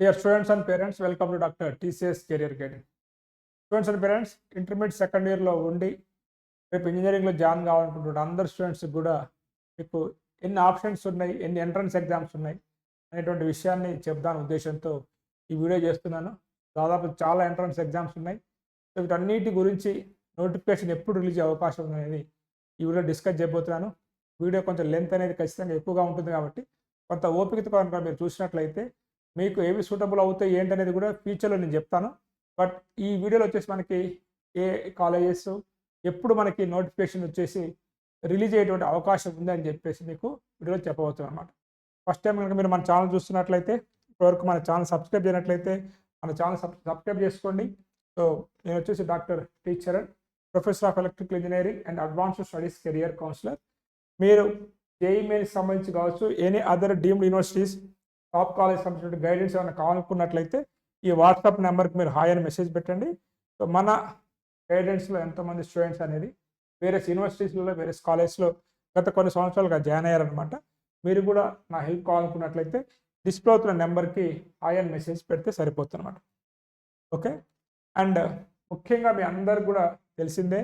Dear students and parents, welcome to Dr. TCS Career Guidance. Students and parents intermediate second ఇయర్లో ఉండి రేపు ఇంజనీరింగ్లో join కావాలనుకుంటున్న అందరు స్టూడెంట్స్కి కూడా మీకు ఎన్ని ఆప్షన్స్ ఉన్నాయి ఎన్ని ఎంట్రన్స్ ఎగ్జామ్స్ ఉన్నాయి అనేటువంటి విషయాన్ని చెప్దాని ఉద్దేశంతో ఈ వీడియో చేస్తున్నాను దాదాపు చాలా ఎంట్రన్స్ ఎగ్జామ్స్ ఉన్నాయి సో వీటన్నిటి గురించి నోటిఫికేషన్ ఎప్పుడు రిలీజ్ అయ్యే అవకాశం ఉంది అనేది ఈ వీడియో డిస్కస్ చేయబోతున్నాను వీడియో కొంచెం లెంత్ అనేది ఖచ్చితంగా ఎక్కువగా ఉంటుంది కాబట్టి కొంత ఓపికతో కనుక మీరు చూసినట్లయితే మీకు ఏవి సూటబుల్ అవుతాయి ఏంటనేది కూడా ఫ్యూచర్లో నేను చెప్తాను. బట్ ఈ వీడియోలో వచ్చేసి మనకి ఏ కాలేజెస్ ఎప్పుడు మనకి నోటిఫికేషన్ వచ్చేసి రిలీజ్ అయ్యేటువంటి అవకాశం ఉంది అని చెప్పేసి మీకు వీడియోలో చెప్పబోతున్నాను అనమాట ఫస్ట్ టైం కనుక మీరు మన ఛానల్ చూస్తున్నట్లయితే ఇప్పటివరకు మన ఛానల్ సబ్స్క్రైబ్ చేయనట్లయితే మన ఛానల్ సబ్స్క్రైబ్ చేసుకోండి. సో నేను వచ్చేసి doctor teacher professor of electrical engineering and advanced studies career counsellor మీరు జేఈ మెయిన్కి సంబంధించి కావచ్చు any other deemed universities top college సంబంధించిన గైడెన్స్ ఏమైనా కావాలనుకున్నట్లయితే ఈ వాట్సాప్ నెంబర్కి మీరు హాయ్ అని మెసేజ్ పెట్టండి. సో మన గైడెన్స్లో ఎంతమంది స్టూడెంట్స్ అనేది వేరే యూనివర్సిటీస్లో వేరే కాలేజ్లో గత కొన్ని సంవత్సరాలుగా జాయిన్ అయ్యారనమాట మీరు కూడా నా హెల్ప్ కావాలనుకున్నట్లయితే డిస్ప్లే అవుతున్న నెంబర్కి హాయ్ అని మెసేజ్ పెడితే సరిపోతుంది అనమాట ఓకే అండ్ ముఖ్యంగా మీ అందరికి కూడా తెలిసిందే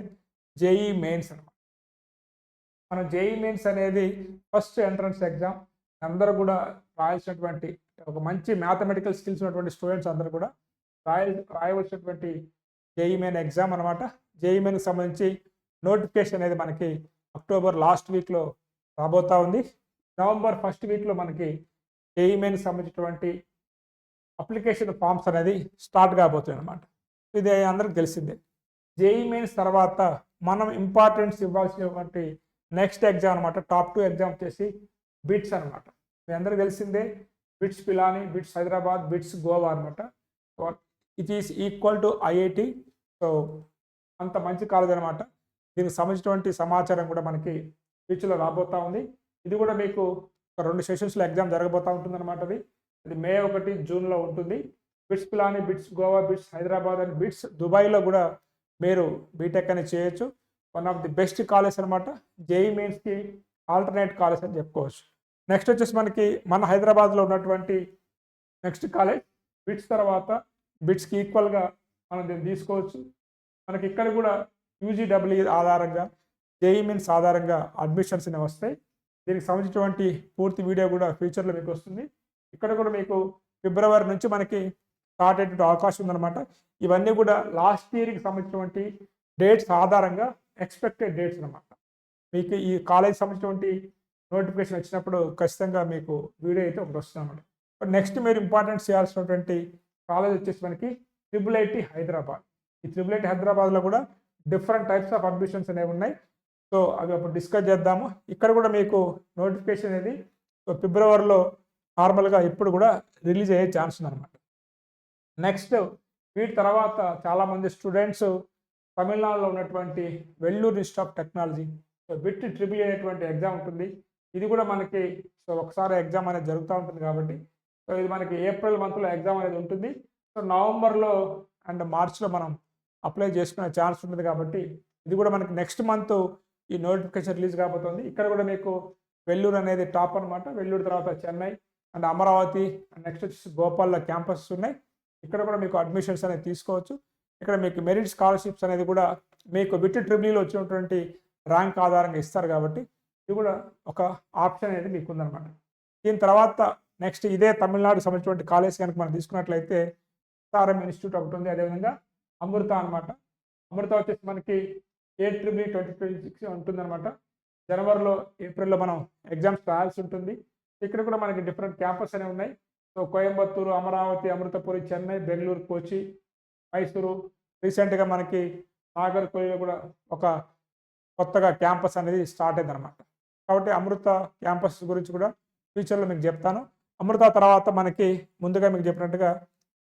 జేఈ మెయిన్స్ అనమాట మన జేఈ మెయిన్స్ అనేది ఫస్ట్ ఎంట్రన్స్ ఎగ్జామ్ అందరూ కూడా రాయాల్సినటువంటి ఒక మంచి మ్యాథమెటికల్ స్కిల్స్ ఉన్నటువంటి స్టూడెంట్స్ అందరూ కూడా రాయ రాయవలసినటువంటి జేఈ మెయిన్ ఎగ్జామ్ అనమాట జేఈ మెయిన్కి సంబంధించి నోటిఫికేషన్ అనేది మనకి అక్టోబర్ లాస్ట్ వీక్లో రాబోతా ఉంది. నవంబర్ ఫస్ట్ వీక్లో మనకి జేఈ మెయిన్కి సంబంధించినటువంటి అప్లికేషన్ ఫామ్స్ అనేది స్టార్ట్ కాబోతుంది అనమాట ఇది అందరికి తెలిసిందే. జేఈ మెయిన్స్ తర్వాత మనం ఇంపార్టెన్స్ ఇవ్వాల్సినటువంటి నెక్స్ట్ ఎగ్జామ్ అనమాట టాప్ టూ ఎగ్జామ్ చేసి బిట్స్ అనమాట మీ అందరికి తెలిసిందే BITS Pilani BITS Hyderabad BITS Goa అనమాట it is equal to IIT. So అంత మంచి కాలేజ్ అనమాట దీనికి సంబంధించినటువంటి సమాచారం కూడా మనకి ఫ్యూచర్లో రాబోతా ఉంది. ఇది కూడా మీకు ఒక రెండు సెషన్స్లో ఎగ్జామ్ జరగబోతూ ఉంటుంది అనమాట అది ఇది మే ఒకటి జూన్లో ఉంటుంది. BITS Pilani BITS Goa BITS Hyderabad and BITS దుబాయ్లో కూడా మీరు బీటెక్ అని చేయొచ్చు. One of the best college అనమాట జేఈ మెయిన్స్కి ఆల్టర్నేట్ కాలేజ్ అని చెప్పుకోవచ్చు. నెక్స్ట్ వచ్చేసి మనకి మన హైదరాబాద్లో ఉన్నటువంటి నెక్స్ట్ కాలేజ్ బిట్స్ తర్వాత బిట్స్కి ఈక్వల్గా మనం దీన్ని తీసుకోవచ్చు. మనకి ఇక్కడ కూడా యూజీడబ్ల్యూ ఆధారంగా జేఈ మీన్స్ ఆధారంగా అడ్మిషన్స్ అనేవి వస్తాయి. దీనికి సంబంధించినటువంటి పూర్తి వీడియో కూడా ఫ్యూచర్లో మీకు వస్తుంది. ఇక్కడ కూడా మీకు ఫిబ్రవరి నుంచి మనకి స్టార్ట్ అయ్యేటువంటి అవకాశం ఉందన్నమాట. ఇవన్నీ కూడా లాస్ట్ ఇయర్కి సంబంధించినటువంటి డేట్స్ ఆధారంగా ఎక్స్పెక్టెడ్ డేట్స్ అనమాట మీకు ఈ కాలేజ్ సంబంధించినటువంటి నోటిఫికేషన్ వచ్చినప్పుడు ఖచ్చితంగా మీకు వీడియో అయితే ఒకటి వస్తుంది అనమాట బట్ నెక్స్ట్ మీరు ఇంపార్టెంట్ చేయాల్సినటువంటి కాలేజ్ వచ్చేసి మనకి ట్రిపుల్ ఐటీ హైదరాబాద్ ఈ ట్రిపుల్ ఐటీ హైదరాబాద్లో కూడా డిఫరెంట్ టైప్స్ ఆఫ్ అడ్మిషన్స్ అనేవి ఉన్నాయి. సో అవి అప్పుడు డిస్కస్ చేద్దాము. ఇక్కడ కూడా మీకు నోటిఫికేషన్ అనేది ఫిబ్రవరిలో నార్మల్గా ఇప్పుడు కూడా రిలీజ్ అయ్యే ఛాన్స్ ఉందన్నమాట. నెక్స్ట్ వీటి తర్వాత చాలామంది స్టూడెంట్స్ తమిళనాడులో ఉన్నటువంటి Vellore institute of technology so VIT triple అనేటువంటి ఎగ్జామ్ ఉంటుంది. ఇది కూడా మనకి సో ఒకసారి ఎగ్జామ్ అనేది జరుగుతూ ఉంటుంది కాబట్టి సో ఇది మనకి ఏప్రిల్ మంత్లో ఎగ్జామ్ అనేది ఉంటుంది. సో నవంబర్లో అండ్ మార్చ్లో మనం అప్లై చేసుకునే ఛాన్స్ ఉంటుంది కాబట్టి ఇది కూడా మనకి నెక్స్ట్ మంత్ ఈ నోటిఫికేషన్ రిలీజ్ కాబోతుంది. ఇక్కడ కూడా మీకు వెల్లూరు అనేది టాప్ అనమాట వెల్లూరు తర్వాత Chennai and Amaravati and next వచ్చేసి గోపాల్లో క్యాంపస్ ఉన్నాయి. ఇక్కడ కూడా మీకు అడ్మిషన్స్ అనేది తీసుకోవచ్చు. ఇక్కడ మీకు మెరిట్ స్కాలర్షిప్స్ అనేది కూడా మీకు విట్ ట్రిబ్లీలో వచ్చినటువంటి ర్యాంక్ ఆధారంగా ఇస్తారు కాబట్టి ఇది కూడా ఒక ఆప్షన్ అనేది మీకు ఉందన్నమాట దీని తర్వాత నెక్స్ట్ ఇదే తమిళనాడు సంబంధించినటువంటి కాలేజ్ కనుక మనం తీసుకున్నట్లయితే సారం ఇన్స్టిట్యూట్ ఒకటి ఉంది. అదేవిధంగా అమృత అనమాట అమృత వచ్చేసి మనకి A triple twenty twenty six ఉంటుందన్నమాట. జనవరిలో ఏప్రిల్లో మనం ఎగ్జామ్స్ రాయాల్సి ఉంటుంది. ఇక్కడ కూడా మనకి డిఫరెంట్ క్యాంపస్ అనేవి ఉన్నాయి. సో కోయంబత్తూరు అమరావతి అమృతపురి చెన్నై బెంగళూరు కోచి మైసూరు. రీసెంట్గా మనకి నాగర్కోయిలో కూడా ఒక కొత్తగా క్యాంపస్ అనేది స్టార్ట్ అయింది అనమాట కాబట్టి అమృత క్యాంపస్ గురించి కూడా ఫ్యూచర్లో మీకు చెప్తాను. అమృత తర్వాత మనకి ముందుగా మీకు చెప్పినట్టుగా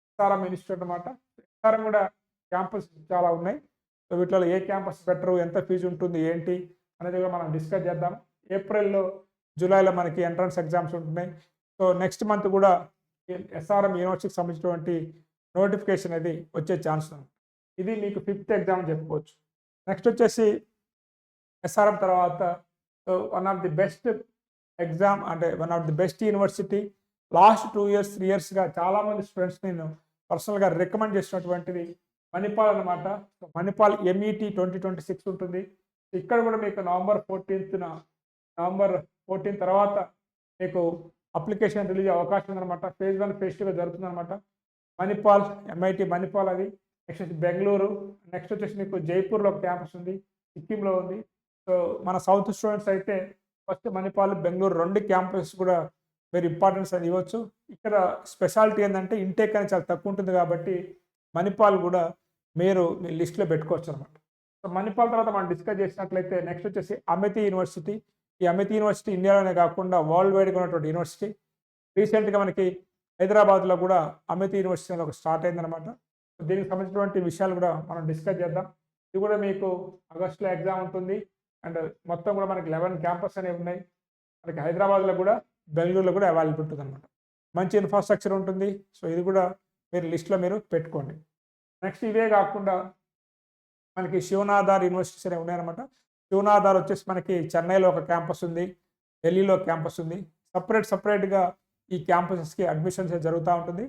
ఎస్ఆర్ఎం ఇన్స్టిట్యూట్ అనమాట ఎస్ఆర్ఎం కూడా క్యాంపస్ చాలా ఉన్నాయి. సో వీటిలో ఏ క్యాంపస్ బెటర్ ఎంత ఫీజు ఉంటుంది ఏంటి అనేది కూడా మనం డిస్కస్ చేద్దాం. ఏప్రిల్లో జూలైలో మనకి ఎంట్రన్స్ ఎగ్జామ్స్ ఉంటున్నాయి. సో నెక్స్ట్ మంత్ కూడా ఎస్ఆర్ఎం యూనివర్సిటీకి సంబంధించినటువంటి నోటిఫికేషన్ అనేది వచ్చే ఛాన్స్ ఉంది. ఇది మీకు ఫిఫ్త్ ఎగ్జామ్ అని చెప్పుకోవచ్చు. నెక్స్ట్ వచ్చేసి ఎస్ఆర్ఎం తర్వాత one of the best exam అంటే one of the best university last two years three ఇయర్స్గా చాలామంది స్టూడెంట్స్ నేను పర్సనల్గా రికమెండ్ చేసినటువంటిది మణిపాల్ అనమాట Manipal MET twenty twenty six ఉంటుంది. ఇక్కడ కూడా మీకు నవంబర్ ఫోర్టీన్త్న నవంబర్ ఫోర్టీన్ తర్వాత మీకు అప్లికేషన్ రిలీజ్ అవకాశం ఉందన్నమాట. ఫేజ్ వన్ ఫేజ్ టూగా జరుగుతుందన్నమాట. మణిపాల్ ఎంఐటి మణిపాల్ అది. నెక్స్ట్ వచ్చి బెంగళూరు నెక్స్ట్ వచ్చేసి మీకు జైపూర్లో క్యాంపస్ ఉంది. సిక్కింలో ఉంది. సో మన సౌత్ స్టూడెంట్స్ అయితే ఫస్ట్ మణిపాల్ బెంగళూరు రెండు క్యాంపస్ కూడా వెరీ ఇంపార్టెన్స్ అది ఇవ్వచ్చు. ఇక్కడ స్పెషాలిటీ ఏంటంటే ఇంటేక్ అనేది చాలా తక్కువ ఉంటుంది కాబట్టి మణిపాల్ కూడా మీరు మీ లిస్ట్లో పెట్టుకోవచ్చు అనమాట సో మణిపాల్ తర్వాత మనం డిస్కస్ చేసినట్లయితే నెక్స్ట్ వచ్చేసి అమితి యూనివర్సిటీ ఈ అమితి యూనివర్సిటీ ఇండియాలోనే కాకుండా వరల్డ్ వైడ్గా ఉన్నటువంటి యూనివర్సిటీ రీసెంట్గా మనకి హైదరాబాద్లో కూడా అమితి యూనివర్సిటీ అనేది ఒక స్టార్ట్ అయిందనమాట దీనికి సంబంధించినటువంటి విషయాలు కూడా మనం డిస్కస్ చేద్దాం. ఇది కూడా మీకు ఆగస్టులో ఎగ్జామ్ ఉంటుంది. అండ్ మొత్తం కూడా మనకి లెవెన్ క్యాంపస్ అనేవి ఉన్నాయి. మనకి హైదరాబాద్లో కూడా బెంగళూరులో కూడా అవైలబుల్ ఉంటుంది అనమాట మంచి ఇన్ఫ్రాస్ట్రక్చర్ ఉంటుంది. సో ఇది కూడా మీరు లిస్ట్లో మీరు పెట్టుకోండి. నెక్స్ట్ ఇవే కాకుండా మనకి శివనాధార్ యూనివర్సిటీస్ అనేవి ఉన్నాయన్నమాట. శివనాధార్ వచ్చేసి మనకి చెన్నైలో ఒక క్యాంపస్ ఉంది ఢిల్లీలో క్యాంపస్ ఉంది. సపరేట్ సపరేట్గా ఈ క్యాంపసెస్కి అడ్మిషన్స్ జరుగుతూ ఉంటుంది.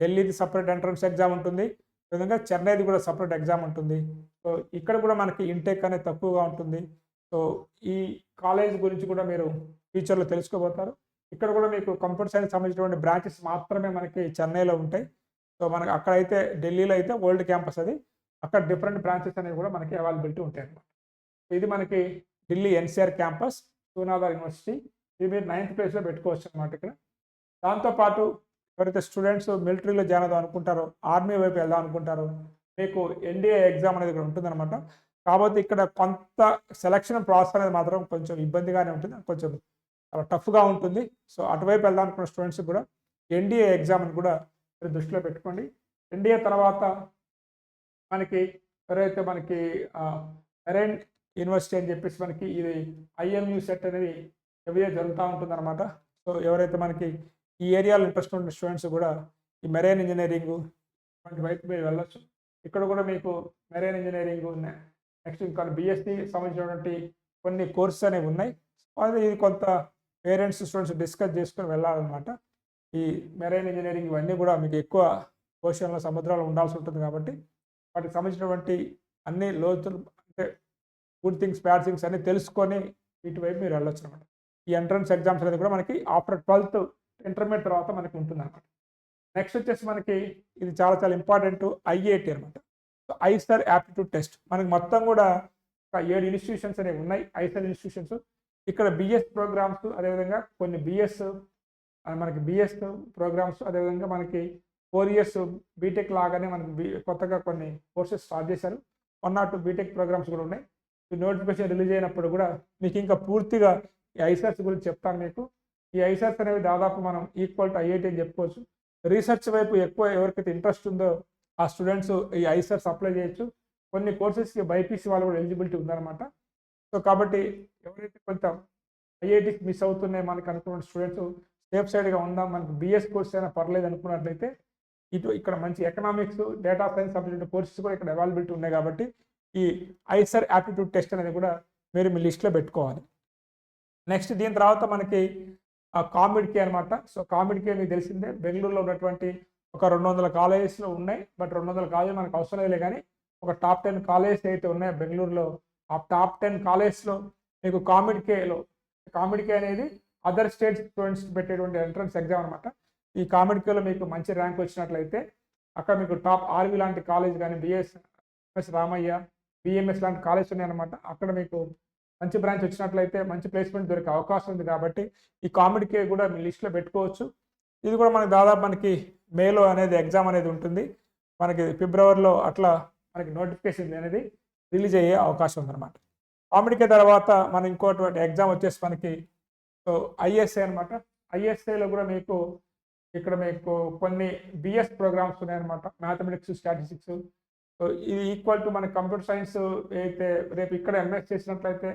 ఢిల్లీది సపరేట్ ఎంట్రన్స్ ఎగ్జామ్ ఉంటుంది. విధంగా చెన్నైది కూడా సపరేట్ ఎగ్జామ్ ఉంటుంది. సో ఇక్కడ కూడా మనకి ఇంటేక్ అనేది తక్కువగా ఉంటుంది. సో ఈ కాలేజ్ గురించి కూడా మీరు ఫ్యూచర్లో తెలుసుకోబోతారు. ఇక్కడ కూడా మీకు కంప్యూటర్ సైన్స్ సంబంధించినటువంటి బ్రాంచెస్ మాత్రమే మనకి చెన్నైలో ఉంటాయి. సో మనకి అక్కడైతే ఢిల్లీలో అయితే ఓల్డ్ క్యాంపస్ అది. అక్కడ డిఫరెంట్ బ్రాంచెస్ అనేవి కూడా మనకి అవైలబిలిటీ ఉంటాయి అనమాట ఇది మనకి ఢిల్లీ ఎన్సీఆర్ క్యాంపస్ సూనాదార్ యూనివర్సిటీ ఇది మీరు నైన్త్ ప్లేస్లో పెట్టుకోవచ్చు అనమాట ఇక్కడ. దాంతోపాటు ఎవరైతే స్టూడెంట్స్ మిలిటరీలో జాయిన్ అవుదాం అనుకుంటారో ఆర్మీ వైపు వెళ్దాం అనుకుంటారో మీకు ఎన్డీఏ ఎగ్జామ్ అనేది ఇక్కడ ఉంటుందన్నమాట. కాబట్టి ఇక్కడ కొంత సెలక్షన్ ప్రాసెస్ అనేది మాత్రం కొంచెం ఇబ్బందిగానే ఉంటుంది. కొంచెం టఫ్గా ఉంటుంది. సో అటువైపు వెళ్దామనుకున్న స్టూడెంట్స్ కూడా ఎన్డీఏ ఎగ్జామ్ని కూడా మీరు దృష్టిలో పెట్టుకోండి. ఎన్డీఏ తర్వాత మనకి ఎవరైతే మనకి మెరైన్ యూనివర్సిటీ అని చెప్పేసి మనకి ఇది ఐఎంయూ సెట్ అనేది ఎవ్రీ జరుగుతూ ఉంటుందన్నమాట. సో ఎవరైతే మనకి ఈ ఏరియాలో ఇంట్రెస్ట్ ఉన్న స్టూడెంట్స్ కూడా ఈ మెరైన్ ఇంజనీరింగ్ వంటి వైపు మీరు వెళ్ళొచ్చు. ఇక్కడ కూడా మీకు మెరైన్ ఇంజనీరింగ్ నెక్స్ట్ ఇంకా బిఎస్సి సంబంధించినటువంటి కొన్ని కోర్సెస్ అనేవి ఉన్నాయి. అది ఇది కొంత పేరెంట్స్ స్టూడెంట్స్ డిస్కస్ చేసుకొని వెళ్ళాలన్నమాట. ఈ మెరైన్ ఇంజనీరింగ్ ఇవన్నీ కూడా మీకు ఎక్కువ ఓషన్లో సముద్రాలు ఉండాల్సి ఉంటుంది కాబట్టి వాటికి సంబంధించినటువంటి అన్ని లోతులు అంటే గుడ్ థింగ్స్ బ్యాడ్ థింగ్స్ అన్ని తెలుసుకొని ఇటువైపు మీరు వెళ్ళొచ్చు అనమాట ఈ ఎంట్రన్స్ ఎగ్జామ్స్ అనేది కూడా మనకి ఆఫ్టర్ ట్వెల్త్ ఇంటర్మీడియట్ తర్వాత మనకి ఉంటుంది అనమాట నెక్స్ట్ వచ్చేసి మనకి ఇది చాలా చాలా ఇంపార్టెంట్ ఐఏటి అనమాట ఐస్టార్ యాప్టిట్యూడ్ టెస్ట్ మనకి మొత్తం కూడా ఒక ఏడు ఇన్స్టిట్యూషన్స్ అనేవి ఉన్నాయి. ఐస్టార్ ఇన్స్టిట్యూషన్స్ ఇక్కడ బిఎస్ ప్రోగ్రామ్స్ అదేవిధంగా కొన్ని బిఎస్ మనకి బిఎస్ ప్రోగ్రామ్స్ అదేవిధంగా మనకి ఫోర్ ఇయర్స్ బీటెక్ లాగానే మనకి బీ కొత్తగా కొన్ని కోర్సెస్ స్టార్ట్ చేశారు. One not two BTech programs కూడా ఉన్నాయి. ఈ నోటిఫికేషన్ రిలీజ్ అయినప్పుడు కూడా మీకు ఇంకా పూర్తిగా ఈ ఐసార్స్ గురించి చెప్తాను మీకు. ఈ ఐసార్స్ అనేవి దాదాపు మనం ఈక్వల్ టు ఐఐటి అని చెప్పుకోవచ్చు. రీసెర్చ్ వైపు ఎక్కువ ఎవరికైతే ఇంట్రెస్ట్ ఉందో ఆ స్టూడెంట్స్ ఈ ఐసర్స్ అప్లై చేయొచ్చు. కొన్ని కోర్సెస్కి బైపీసీ వాళ్ళు కూడా ఎలిజిబిలిటీ ఉందన్నమాట. సో కాబట్టి ఎవరైతే కొంచెం ఐఐటి మిస్ అవుతున్నాయి మనకి అనుకున్న స్టూడెంట్స్ సేఫ్ సైడ్గా ఉందాం మనకి బిఎస్ కోర్స్ అయినా పర్లేదు అనుకున్నట్లయితే ఇటు ఇక్కడ మంచి economics data science subject courses కూడా ఇక్కడ అవైలబిలిటీ ఉన్నాయి కాబట్టి ఈ ఐసర్ యాప్టిట్యూడ్ టెస్ట్ అనేది కూడా మీరు మీ లిస్ట్లో పెట్టుకోవాలి. నెక్స్ట్ దీని తర్వాత మనకి కామిడ్కి అనమాట సో కామిడ్కి మీకు తెలిసిందే బెంగళూరులో ఉన్నటువంటి ఒక రెండు వందల కాలేజెస్లో ఉన్నాయి. బట్ రెండు వందల కాలేజ్ మనకు అవసరం లేదు కానీ ఒక టాప్ టెన్ కాలేజెస్ అయితే ఉన్నాయి బెంగళూరులో ఆ టాప్ టెన్ కాలేజ్లో మీకు కామిడ్కేలో కామిడ్కే అనేది అదర్ స్టేట్ స్టూడెంట్స్ పెట్టేటువంటి ఎంట్రన్స్ ఎగ్జామ్ అనమాట ఈ కామిడ్కేలో మీకు మంచి ర్యాంక్ వచ్చినట్లయితే అక్కడ మీకు టాప్ ఆర్వి లాంటి కాలేజ్ కానీ బిఎస్ ఎంఎస్ రామయ్య బిఎంఎస్ లాంటి కాలేజ్ ఉన్నాయన్నమాట. అక్కడ మీకు మంచి బ్రాంచ్ వచ్చినట్లయితే మంచి ప్లేస్మెంట్ దొరికే అవకాశం ఉంది కాబట్టి ఈ కామెడీకే కూడా మీ లిస్ట్లో పెట్టుకోవచ్చు. ఇది కూడా మనకి దాదాపు మనకి మేలో అనేది ఎగ్జామ్ అనేది ఉంటుంది. మనకి ఫిబ్రవరిలో అట్లా మనకి నోటిఫికేషన్ అనేది రిలీజ్ అయ్యే అవకాశం ఉందన్నమాట. కామెడీకి తర్వాత మనం ఇంకోటి ఎగ్జామ్ వచ్చేసి మనకి సో అనమాట ఐఎస్ఏలో కూడా మీకు ఇక్కడ మీకు కొన్ని బిఎస్ ప్రోగ్రామ్స్ ఉన్నాయన్నమాట. Mathematics statistics. సో ఇది ఈక్వల్ టు మన కంప్యూటర్ సైన్స్ అయితే రేపు ఇక్కడ ఎంఎస్ చేసినట్లయితే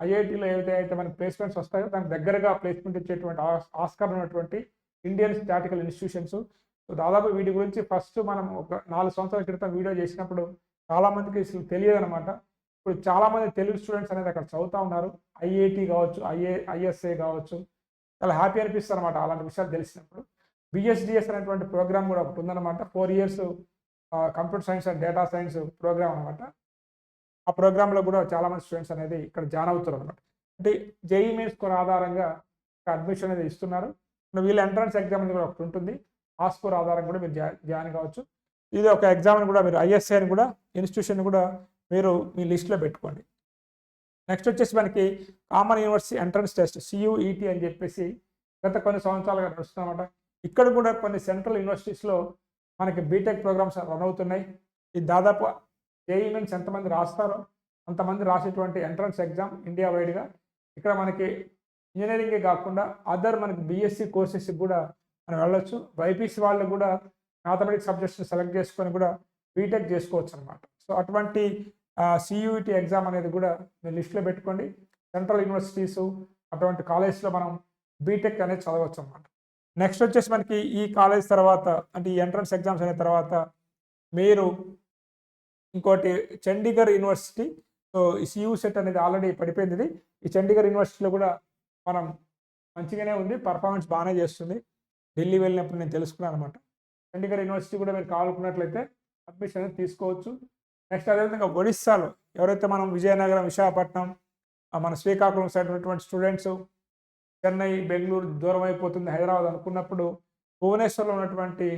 ఐఐటీలో ఏదైతే అయితే మన ప్లేస్మెంట్స్ వస్తాయో దానికి దగ్గరగా ప్లేస్మెంట్ ఇచ్చేటువంటి ఆస్కారం ఉన్నటువంటి ఇండియన్ స్టాటికల్ ఇన్స్టిట్యూషన్స్ సో దాదాపు వీటి గురించి ఫస్ట్ మనం ఒక నాలుగు సంవత్సరాల క్రితం వీడియో చేసినప్పుడు చాలామందికి అసలు తెలియదు అనమాట ఇప్పుడు చాలామంది తెలుగు స్టూడెంట్స్ అనేది అక్కడ చదువుతూ ఉన్నారు. ఐఐటి కావచ్చు ఐఏ ఐఎస్ఏ కావచ్చు. చాలా హ్యాపీ అనిపిస్తుంది అనమాట అలాంటి విషయాలు తెలిసినప్పుడు. బిఎస్డిఎస్ అనేటువంటి ప్రోగ్రామ్ కూడా ఒకటి ఉందన్నమాట. Four years computer science and data science program అనమాట ఆ ప్రోగ్రాంలో కూడా చాలామంది స్టూడెంట్స్ అనేది ఇక్కడ జాయిన్ అవుతారు అనమాట అంటే జేఈ మెయిన్ స్కోర్ ఆధారంగా అడ్మిషన్ అనేది ఇస్తున్నారు. వీళ్ళ ఎంట్రన్స్ ఎగ్జామ్ అనేది కూడా ఒకటి ఉంటుంది. ఆ స్కోర్ ఆధారంగా కూడా మీరు జాయిన్ కావచ్చు. ఇది ఒక ఎగ్జామ్ని కూడా మీరు ఐఎస్ఐ అని కూడా ఇన్స్టిట్యూషన్ కూడా మీరు మీ లిస్ట్లో పెట్టుకోండి. నెక్స్ట్ వచ్చేసి మనకి common university entrance test CUET అని చెప్పేసి గత కొన్ని సంవత్సరాలుగా నడుస్తుందన్నమాట ఇక్కడ కూడా కొన్ని సెంట్రల్ యూనివర్సిటీస్లో మనకి బీటెక్ ప్రోగ్రామ్స్ రన్ అవుతున్నాయి. ఇది దాదాపు జేఈ మీన్స్ ఎంతమంది రాస్తారో అంతమంది రాసేటువంటి ఎంట్రన్స్ ఎగ్జామ్ ఇండియా వైడ్గా. ఇక్కడ మనకి ఇంజనీరింగే కాకుండా అదర్ మనకి బీఎస్సీ కోర్సెస్కి కూడా మనం వెళ్ళొచ్చు. బైపీసీ వాళ్ళు కూడా మ్యాథమెటిక్స్ సబ్జెక్ట్స్ సెలెక్ట్ చేసుకొని కూడా బీటెక్ చేసుకోవచ్చు అనమాట సో అటువంటి సియూఈటీ ఎగ్జామ్ అనేది కూడా మీరు లిస్ట్లో పెట్టుకోండి. సెంట్రల్ యూనివర్సిటీస్ అటువంటి కాలేజ్లో మనం బీటెక్ అనేది చదవచ్చు అనమాట నెక్స్ట్ వచ్చేసి మనకి ఈ కాలేజ్ తర్వాత అంటే ఈ ఎంట్రన్స్ ఎగ్జామ్స్ అయిన తర్వాత మీరు ఇంకోటి చండీగఢ్ యూనివర్సిటీ సో ఈ సియూ సెట్ అనేది ఆల్రెడీ పడిపోయింది ఇది. ఈ చండీగఢ్ యూనివర్సిటీలో కూడా మనం మంచిగానే ఉంది పర్ఫార్మెన్స్ బాగానే చేస్తుంది. ఢిల్లీ వెళ్ళినప్పుడు నేను తెలుసుకున్నాను అనమాట. చండీగఢ్ యూనివర్సిటీ కూడా మీరు కావాలనుకున్నట్లయితే అడ్మిషన్ అనేది తీసుకోవచ్చు. నెక్స్ట్ అదేవిధంగా ఒడిస్సాలో ఎవరైతే మనం విజయనగరం విశాఖపట్నం మన శ్రీకాకుళం సైడ్ ఉన్నటువంటి స్టూడెంట్స్ చెన్నై బెంగళూరు దూరం అయిపోతుంది హైదరాబాద్ అనుకున్నప్పుడు భువనేశ్వర్లో ఉన్నటువంటి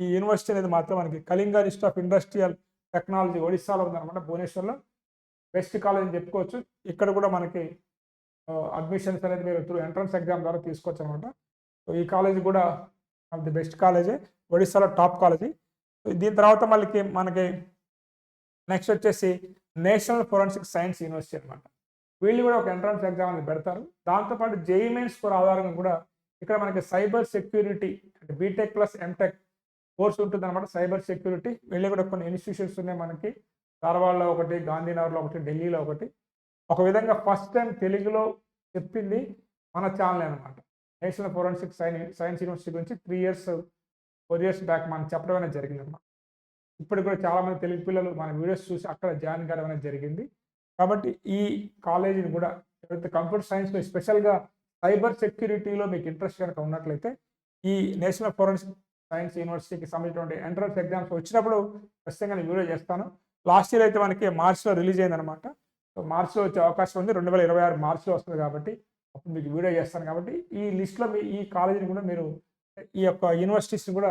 ఈ యూనివర్సిటీ అనేది మాత్రం మనకి Kalinga institute of industrial technology ఒడిస్సాలో ఉందన్నమాట భువనేశ్వర్లో. బెస్ట్ కాలేజ్ అని చెప్పుకోవచ్చు. ఇక్కడ కూడా మనకి అడ్మిషన్స్ అనేది మీరు త్రూ ఎంట్రన్స్ ఎగ్జామ్ ద్వారా తీసుకోవచ్చు అనమాట సో ఈ కాలేజ్ కూడా ఆఫ్ ది బెస్ట్ కాలేజే ఒడిస్సాలో టాప్ కాలేజీ దీని తర్వాత మళ్ళీ మనకి నెక్స్ట్ వచ్చేసి నేషనల్ ఫోరెన్సిక్ సైన్స్ యూనివర్సిటీ అనమాట వీళ్ళు కూడా ఒక ఎంట్రన్స్ ఎగ్జామ్ అనేది పెడతారు. దాంతోపాటు జేఈ మెయిన్ స్కోర్ ఆధారంగా కూడా ఇక్కడ మనకి సైబర్ సెక్యూరిటీ అంటే బీటెక్ ప్లస్ ఎంటెక్ కోర్స్ ఉంటుంది అనమాట సైబర్ సెక్యూరిటీ వీళ్ళు కూడా కొన్ని ఇన్స్టిట్యూషన్స్ ఉన్నాయి మనకి. ధారవాడలో ఒకటి గాంధీనగర్లో ఒకటి ఢిల్లీలో ఒకటి. ఒక విధంగా ఫస్ట్ టైం తెలుగులో చెప్పింది మన ఛానల్ అనమాట national forensic science science university గురించి three years four years back మనం చెప్పడం అనేది జరిగింది ఇప్పటికి కూడా చాలామంది తెలుగు పిల్లలు మన వీడియోస్ చూసి అక్కడ జాయిన్ కావడం అనేది జరిగింది. కాబట్టి ఈ కాలేజీని కూడా ఎవరైతే కంప్యూటర్ సైన్స్లో స్పెషల్గా సైబర్ సెక్యూరిటీలో మీకు ఇంట్రెస్ట్ కనుక ఉన్నట్లయితే ఈ నేషనల్ ఫోరెన్సిక్ సైన్స్ యూనివర్సిటీకి సంబంధించినటువంటి ఎంట్రన్స్ ఎగ్జామ్స్ వచ్చినప్పుడు ఖచ్చితంగా నేను వీడియో చేస్తాను. లాస్ట్ ఇయర్ అయితే మనకి మార్చ్లో రిలీజ్ అయిందనమాట మార్చ్లో వచ్చే అవకాశం ఉంది. రెండు వేల ఇరవై ఆరు మార్చిలో వస్తుంది కాబట్టి అప్పుడు మీకు వీడియో చేస్తాను కాబట్టి ఈ లిస్ట్లో మీ ఈ కాలేజీని కూడా మీరు ఈ యొక్క యూనివర్సిటీస్ని కూడా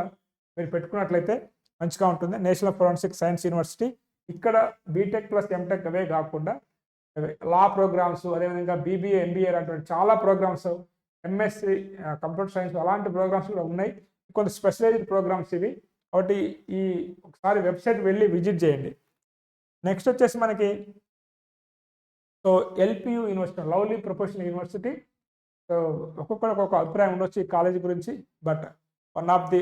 మీరు పెట్టుకున్నట్లయితే మంచిగా ఉంటుంది. నేషనల్ ఫోరెన్సిక్ సైన్స్ యూనివర్సిటీ ఇక్కడ బీటెక్ ప్లస్ ఎంటెక్ అవే కాకుండా లా ప్రోగ్రామ్స్ అదేవిధంగా బీబీఏ ఎంబీఏ లాంటివి చాలా ప్రోగ్రామ్స్ ఎంఎస్సి కంప్యూటర్ సైన్స్ అలాంటి ప్రోగ్రామ్స్ కూడా ఉన్నాయి. కొంత స్పెషలైజ్డ్ ప్రోగ్రామ్స్ ఇవి. కాబట్టి ఈ ఒకసారి వెబ్సైట్ వెళ్ళి విజిట్ చేయండి. నెక్స్ట్ వచ్చేసి మనకి so LPU university lovely professional university. So ఒక్కొక్కరికి ఒక్కొక్క అభిప్రాయం ఉండొచ్చు ఈ కాలేజీ గురించి but one of the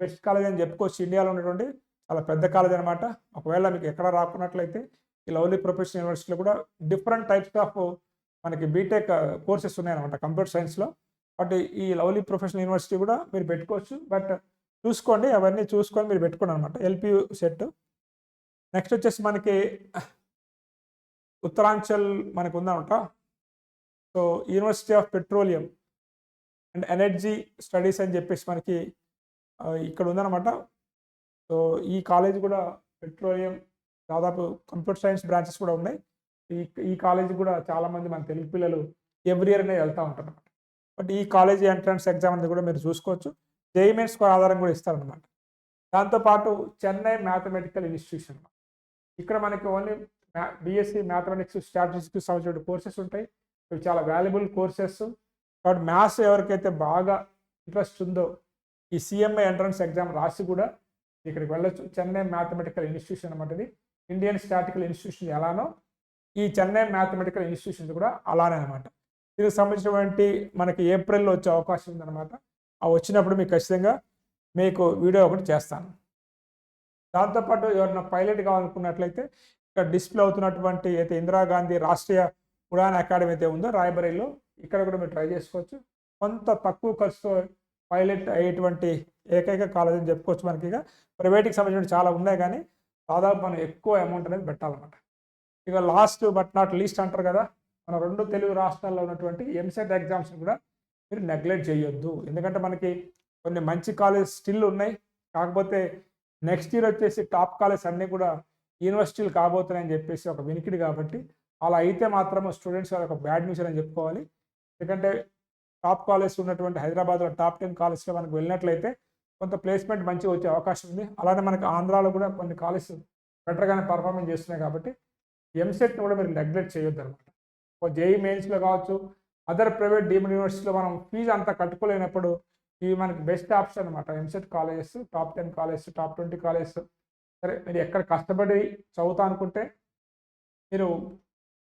best college అని చెప్పుకోవచ్చు ఇండియాలో ఉన్నటువంటి చాలా పెద్ద కాలేజ్ అనమాట ఒకవేళ మీకు ఎక్కడ రాకున్నట్లయితే ఈ లవ్లీ ప్రొఫెషనల్ యూనివర్సిటీలో కూడా డిఫరెంట్ టైప్స్ ఆఫ్ మనకి బీటెక్ కోర్సెస్ ఉన్నాయన్నమాట కంప్యూటర్ సైన్స్లో. బట్ ఈ లవ్లీ ప్రొఫెషనల్ యూనివర్సిటీ కూడా మీరు పెట్టుకోవచ్చు. బట్ చూసుకోండి అవన్నీ చూసుకొని మీరు పెట్టుకోండి అనమాట ఎల్పియు సెట్. నెక్స్ట్ వచ్చేసి మనకి ఉత్తరాంచల్ మనకు ఉందనమాట so university of petroleum and energy studies అని చెప్పేసి మనకి ఇక్కడ ఉందన్నమాట సో ఈ కాలేజ్ కూడా పెట్రోలియం దాదాపు కంప్యూటర్ సైన్స్ బ్రాంచెస్ కూడా ఉన్నాయి. ఈ ఈ కాలేజ్ కూడా చాలామంది మన తెలుగు పిల్లలు ఎవ్రీ ఇయర్ అనేది వెళ్తూ ఉంటారు అనమాట బట్ ఈ కాలేజీ ఎంట్రన్స్ ఎగ్జామ్ అనేది కూడా మీరు చూసుకోవచ్చు. జేఈమెన్ స్కోర్ ఆధారం కూడా ఇస్తారనమాట. దాంతోపాటు చెన్నై మ్యాథమెటికల్ ఇన్స్టిట్యూషన్. ఇక్కడ మనకి ఓన్లీ బీఎస్సీ మ్యాథమెటిక్స్ స్ట్రాటజీస్కి సంబంధించిన కోర్సెస్ ఉంటాయి. ఇవి చాలా వాల్యుబుల్ కోర్సెస్ కాబట్టి మ్యాథ్స్ ఎవరికైతే బాగా ఇంట్రెస్ట్ ఉందో ఈ సిఎంఐ ఎంట్రన్స్ ఎగ్జామ్ రాసి కూడా ఇక్కడికి వెళ్ళొచ్చు. చెన్నై మ్యాథమెటికల్ ఇన్స్టిట్యూషన్ అనమాట ఇది. ఇండియన్ స్టాటికల్ ఇన్స్టిట్యూషన్ ఎలానో ఈ చెన్నై మ్యాథమెటికల్ ఇన్స్టిట్యూషన్ కూడా అలానే అనమాట దీనికి సంబంధించినటువంటి మనకి ఏప్రిల్లో వచ్చే అవకాశం ఉందన్నమాట. ఆ వచ్చినప్పుడు మీకు ఖచ్చితంగా మీకు వీడియో ఒకటి చేస్తాను. దాంతోపాటు ఎవరైనా పైలట్ కావాలనుకున్నట్లయితే ఇక్కడ డిస్ప్లే అవుతున్నటువంటి అయితే ఇందిరాగాంధీ రాష్ట్రీయ ఉడాన్ అకాడమీ అయితే ఉందో రాయబరీలో ఇక్కడ కూడా మీరు ట్రై చేసుకోవచ్చు. కొంత తక్కువ ఖర్చుతో పైలట్ అయ్యేటువంటి ఏకైక కాలేజ్ అని చెప్పుకోవచ్చు మనకి ఇక. ప్రైవేట్కి సంబంధించిన చాలా ఉన్నాయి కానీ దాదాపు మనం ఎక్కువ అమౌంట్ అనేది పెట్టాలన్నమాట. ఇక లాస్ట్ బట్ నాట్ లీస్ట్ అంటారు కదా మన రెండు తెలుగు రాష్ట్రాల్లో ఉన్నటువంటి ఎంసెట్ ఎగ్జామ్స్ కూడా మీరు నెగ్లెక్ట్ చేయొద్దు. ఎందుకంటే మనకి కొన్ని మంచి కాలేజ్ స్టిల్ ఉన్నాయి. కాకపోతే నెక్స్ట్ ఇయర్ వచ్చేసి టాప్ కాలేజ్ అన్నీ కూడా యూనివర్సిటీలు కాబోతున్నాయని చెప్పేసి ఒక వినికిడి కాబట్టి అలా అయితే మాత్రం స్టూడెంట్స్ ఒక బ్యాడ్ న్యూస్ అని చెప్పుకోవాలి. ఎందుకంటే టాప్ కాలేజ్ ఉన్నటువంటి హైదరాబాద్లో టాప్ టెన్ కాలేజ్లో మనకు వెళ్ళినట్లయితే కొంత ప్లేస్మెంట్ మంచిగా వచ్చే అవకాశం ఉంది. అలానే మనకి ఆంధ్రాలో కూడా కొన్ని కాలేజ్ బెటర్గానే పర్ఫార్మెన్స్ చేస్తున్నాయి కాబట్టి ఎంసెట్ని కూడా మీరు నెగ్లెక్ట్ చేయొద్దు అనమాట జేఈ మెయిన్స్లో కావచ్చు అదర్ ప్రైవేట్ డీమ్డ్ యూనివర్సిటీలో మనం ఫీజు అంతా కట్టుకోలేనప్పుడు ఇవి మనకి బెస్ట్ ఆప్షన్ అనమాట EAMCET colleges top ten colleges top twenty colleges సరే మీరు ఎక్కడ కష్టపడి చదువుతా అనుకుంటే మీరు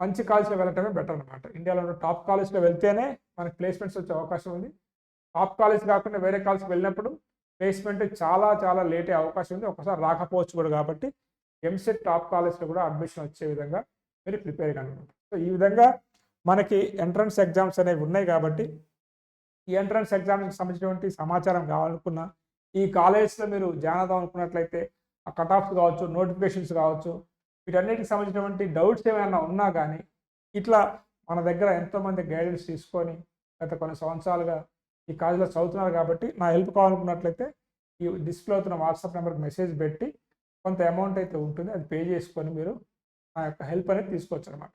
మంచి కాలేజ్లో వెళ్ళటమే బెటర్ అనమాట ఇండియాలో ఉన్న టాప్ కాలేజ్లో వెళ్తేనే మనకి ప్లేస్మెంట్స్ వచ్చే అవకాశం ఉంది. టాప్ కాలేజ్ కాకుండా వేరే కాలేజ్కి వెళ్ళినప్పుడు ప్లేస్మెంట్ చాలా చాలా లేట్ అయ్యే అవకాశం ఉంది. ఒకసారి రాకపోవచ్చు కూడా కాబట్టి ఎంసెట్ టాప్ కాలేజ్లో కూడా అడ్మిషన్ వచ్చే విధంగా మీరు ప్రిపేర్ అనమాట సో ఈ విధంగా మనకి ఎంట్రన్స్ ఎగ్జామ్స్ అనేవి ఉన్నాయి కాబట్టి ఈ ఎంట్రన్స్ ఎగ్జామ్కి సంబంధించినటువంటి సమాచారం కావాలనుకున్నా ఈ కాలేజ్లో మీరు జాయిన్ అవుదాం అనుకున్నట్లయితే కట్ ఆఫ్స్ కావచ్చు నోటిఫికేషన్స్ కావచ్చు వీటన్నిటికి సంబంధించినటువంటి డౌట్స్ ఏమైనా ఉన్నా కానీ ఇట్లా మన దగ్గర ఎంతోమంది గైడెన్స్ తీసుకొని గత కొన్ని సంవత్సరాలుగా ఈ కాలేజీలో చదువుతున్నారు కాబట్టి నా హెల్ప్ కావాలనుకున్నట్లయితే ఈ డిస్ప్లే అవుతున్న వాట్సాప్ నెంబర్కి మెసేజ్ పెట్టి కొంత అమౌంట్ అయితే ఉంటుంది అది పే చేసుకొని మీరు నా యొక్క హెల్ప్ అనేది తీసుకోవచ్చు అనమాట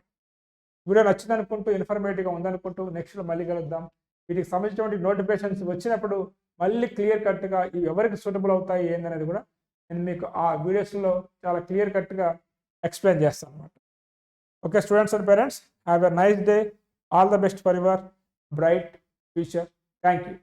వీడియో నచ్చిందనుకుంటూ ఇన్ఫర్మేటివ్గా ఉందనుకుంటూ నెక్స్ట్ మళ్ళీ కలుద్దాం. వీటికి సంబంధించినటువంటి నోటిఫికేషన్స్ వచ్చినప్పుడు మళ్ళీ క్లియర్ కట్గా ఇవి ఎవరికి సూటబుల్ అవుతాయి ఏందనేది కూడా నేను మీకు ఆ వీడియోస్లో చాలా క్లియర్ కట్గా ఎక్స్ప్లెయిన్ చేస్తాను అనమాట okay students and parents have a nice day. All the best for your bright future. Thank you.